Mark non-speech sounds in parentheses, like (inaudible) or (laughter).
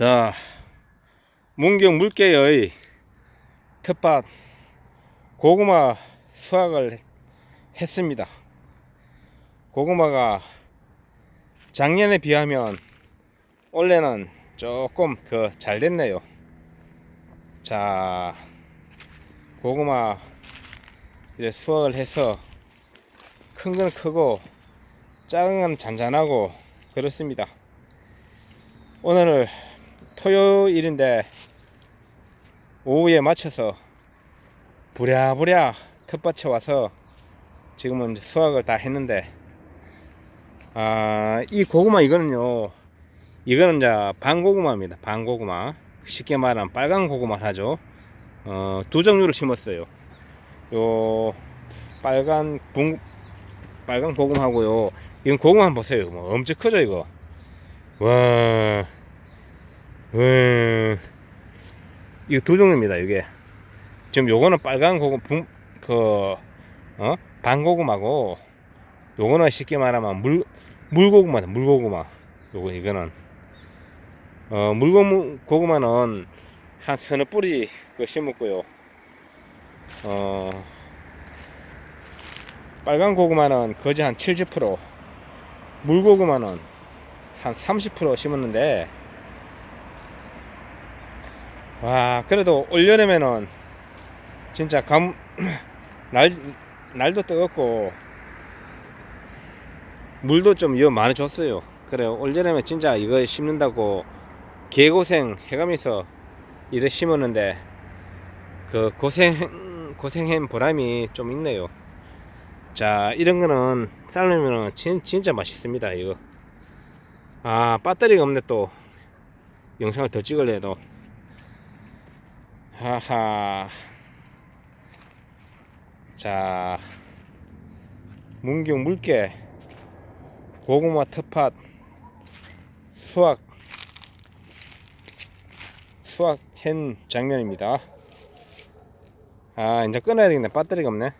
자, 문경 물개의 텃밭 고구마 수확을 했습니다. 고구마가 작년에 비하면 올해는 조금 그 잘 됐네요. 자, 고구마 이제 수확을 해서 큰 건 크고 작은 건 잔잔하고 그렇습니다. 오늘을 토요일인데 오후에 맞춰서 부랴부랴 텃밭에 와서 지금은 수확을 다 했는데 아, 이 고구마 이거는요 이거는 이제 반고구마입니다. 반고구마. 쉽게 말하면 빨간 고구마 하죠. 어, 두 종류를 심었어요. 요 빨간 붕 빨간 고구마하고요. 이건 고구마 한번 보세요. 뭐 엄청 크죠 이거? 와, 와, 이거 두 종류입니다. 이게 지금 요거는 빨간 고구 붕, 그, 어, 반고구마고, 요거는 쉽게 말하면 물, 물고구마다, 물고구마. 요거, 이거는. 어, 물고구마는 한 서너 뿌리 그 심었고요. 어, 빨간 고구마는 거의 한 70%, 물고구마는 한 30% 심었는데, 와 그래도 올여름에는 진짜 감, (clears throat) 날, 날도 뜨겁고 물도 좀 이어 많이 줬어요. 그래 올여름에 진짜 이거 심는다고 개고생 해가면서 이래 심었는데 그 고생 고생한 보람이 좀 있네요. 자 이런 거는 삶으면 진, 진짜 맛있습니다 이거. 아 배터리가 없네 또 영상을 더 찍을래도 하하. 자, 문경 물개 고구마 텃밭 수확 수확 한 장면입니다. 아, 이제 끊어야 되겠네. 배터리가 없네.